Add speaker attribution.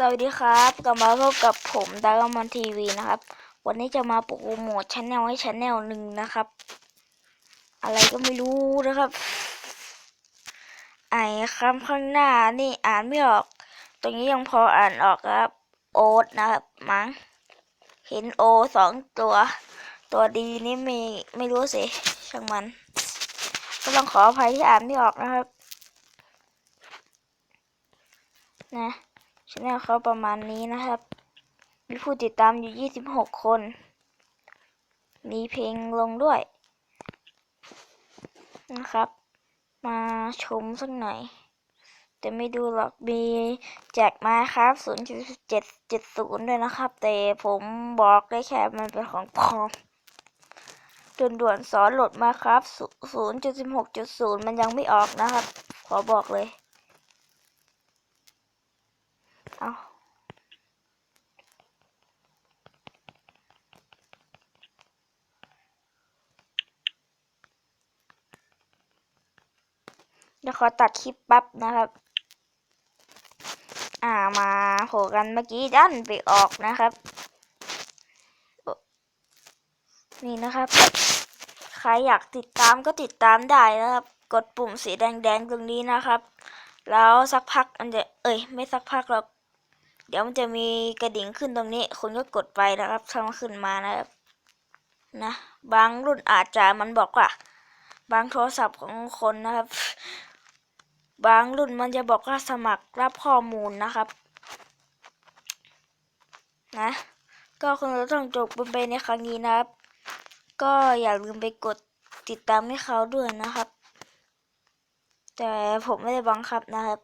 Speaker 1: สวัสดีครับกลับมาพบกับผมดารามอนทีวีนะครับ วันนี้จะมาโปรโมทชแนลให้ชแนลหนึ่งนะครับ อะไรก็ไม่รู้นะครับ ไอ้คำข้างหน้านี่อ่านไม่ออก ตรงนี้ยังพออ่านออกครับ โอ๊ตนะครับมั้งเห็นโอสองตัว ตัวดีนี่ไม่ไม่รู้สิช่างมัน ก็ต้องขออภัยที่อ่านไม่ออกนะครับ นะ ชแนลเขาประมาณนี้นะครับ มีผู้ติดตามอยู่ 26 คน มีเพลงลงด้วย นะครับ มาชมสักหน่อย แต่ไม่ดูหรอก มีแจกมาครับ 0.770 ด้วยนะครับ แต่ผมบอกได้แค่มันเป็นของปลอมด่วนๆสอนโหลดมาครับ 0.16.0 มันยังไม่ออกนะครับ ขอบอกเลย เอาเดี๋ยวขอตัดคลิปแปั๊บนะครับ อ่ามาโผล่กันเมื่อกี้ดันไปออกนะครับ นี่นะครับ ใครอยากติดตามก็ติดตามได้นะครับ กดปุ่มสีแดงๆตรงนี้นะครับ แล้วสักพักมันจะ เอ้ย ไม่สักพักหรอก เดี๋ยวมันจะมีกระดิ่งขึ้นตรงนี้ คุณก็กดไปนะครับถ้ามันขึ้นมานะครับนะบางรุ่นอาจจะมันบอกว่า บางโทรศัพท์ของคนนะครับ บางรุ่นมันจะบอกว่าสมัครรับข้อมูลนะครับนะก็คงจะต้องจบไปในครั้งนี้นะครับ ก็อย่าลืมไปกดติดตามให้เขาด้วยนะครับ แต่ผมไม่ได้บังคับนะครับ